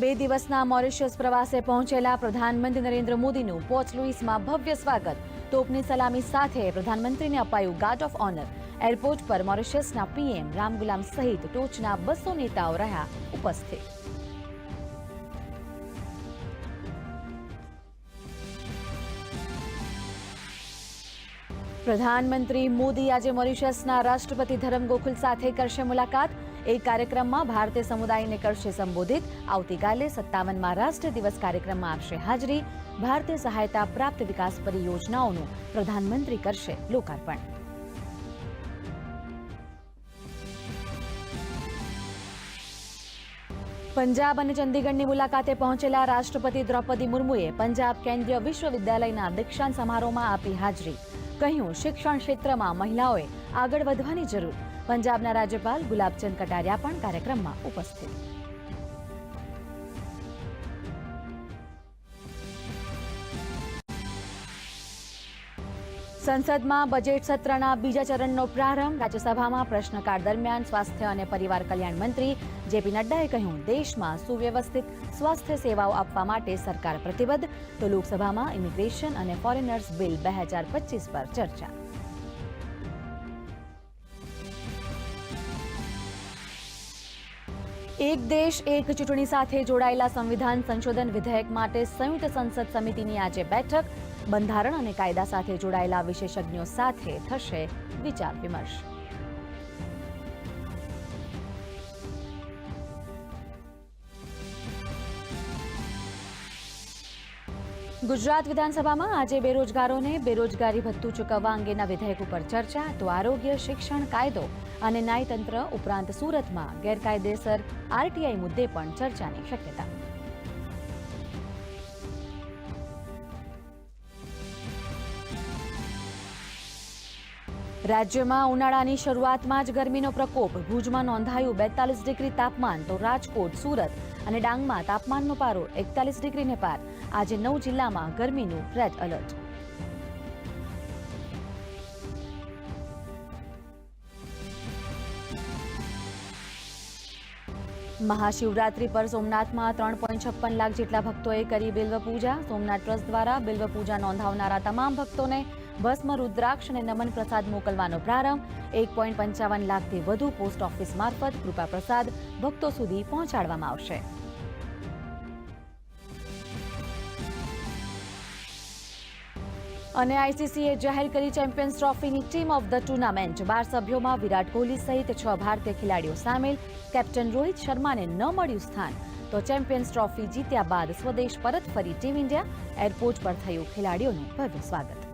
બે દિવસના મોરિશિયસ પ્રવાસે પહોંચેલા પ્રધાનમંત્રી નરેન્દ્ર મોદીનું પોર્ટ લુઇસમાં ભવ્ય સ્વાગત. તોપની સલામી સાથે પ્રધાનમંત્રીને અપાયું ગાર્ડ ઓફ ઓનર એરપોર્ટ પર મોરિશિયસના પીએમ રામગુલામ સહિત ટોચના બસો નેતાઓ રહ્યા ઉપસ્થિત. પ્રધાનમંત્રી મોદી આજે મોરિશિયસના રાષ્ટ્રપતિ ધરમ ગોખુલ સાથે કરશે મુલાકાત. એક કાર્યક્રમમાં ભારતીય સમુદાયને કરશે સંબોધિત. આવતીકાલે સત્તાવનમાં રાષ્ટ્ર દિવસ કાર્યક્રમમાં આપશે હાજરી. ભારતીય સહાયતા પ્રાપ્ત વિકાસ પરિયોજનાઓનું પ્રધાનમંત્રી કરશે લોકાર્પણ. પંજાબ અને ચંદીગઢની મુલાકાતે પહોંચેલા રાષ્ટ્રપતિ દ્રૌપદી મુર્મુએ પંજાબ કેન્દ્રીય વિશ્વવિદ્યાલયના દીક્ષાંત સમારોહમાં આપી હાજરી. કહ્યું, શિક્ષણ ક્ષેત્રમાં મહિલાઓએ આગળ વધવાની જરૂર. પંજાબના રાજ્યપાલ ગુલાબચંદ કટારિયા પણ કાર્યક્રમમાં ઉપસ્થિત. સંસદમાં બજેટ સત્રના બીજા ચરણનો પ્રારંભ, રાજ્યસભામાં પ્રશ્નકાળ દરમિયાન સ્વાસ્થ્ય અને પરિવાર કલ્યાણ મંત્રી જેપી નડ્ડાએ કહ્યું, દેશમાં સુવ્યવસ્થિત સ્વાસ્થ્ય સેવાઓ આપવા માટે સરકાર પ્રતિબદ્ધ તો લોકસભામાં ઇમિગ્રેશન અને ફોરેનર્સ બિલ બે હજાર પચીસ પર ચર્ચા. એક દેશ, એક ચૂંટણી સાથે જોડાયેલા સંવિધાન સંશોધન વિધેયક માટે સંયુક્ત સંસદ સમિતિની આજે બેઠક. બંધારણ અને કાયદા સાથે જોડાયેલા વિશેષજ્ઞો સાથે થશે વિચાર વિમર્શ. ગુજરાત વિધાનસભામાં આજે બેરોજગારોને બેરોજગારી ભથ્થું ચૂકવવા અંગેના વિધેયક ઉપર ચર્ચા, તો આરોગ્ય, શિક્ષણ કાયદો અને ન્યાયતંત્ર ઉપરાંત સુરતમાં ગેરકાયદેસર આરટીઆઈ મુદ્દે પણ ચર્ચાની શક્યતા. રાજ્યમાં ઉનાળાની શરૂઆતમાં જ ગરમીનો પ્રકોપ. ભુજમાં નોંધાયું બેતાલીસ ડિગ્રી તાપમાન, તો રાજકોટ, સુરત અને ડાંગમાં તાપમાનનો પારો એકતાલીસ ડિગ્રીને પાર. આજે નવ જિલ્લામાં ગરમીનું રેડ એલર્ટ મહાશિવરાત્રી પર સોમનાથમાં ત્રણ પોઈન્ટ છપ્પન લાખ જેટલા ભક્તોએ કરી બિલ્વ પૂજા. સોમનાથ ટ્રસ્ટ દ્વારા બિલ્વ પૂજા નોંધાવનારા તમામ ભક્તોને ભસ્મ, રુદ્રાક્ષ અને નમન પ્રસાદ મોકલવાનો પ્રારંભ. એક પોઈન્ટ પંચાવન લાખથી વધુ પોસ્ટ ઓફિસ મારફત કૃપા પ્રસાદ ભક્તો સુધી પહોંચાડવામાં આવશે. અને આઈસીસીએ જાહેર કરી ચેમ્પિયન્સ ટ્રોફીની ટીમ ઓફ ધ ટુર્નામેન્ટ. બાર સભ્યોમાં વિરાટ કોહલી સહિત છ ભારતીય ખેલાડીઓ સામેલ. કેપ્ટન રોહિત શર્માને ન મળ્યું સ્થાન. તો ચેમ્પિયન્સ ટ્રોફી જીત્યા બાદ સ્વદેશ પરત ફરી ટીમ ઇન્ડિયા એરપોર્ટ પર થયું ખેલાડીઓનું ભવ્ય સ્વાગત.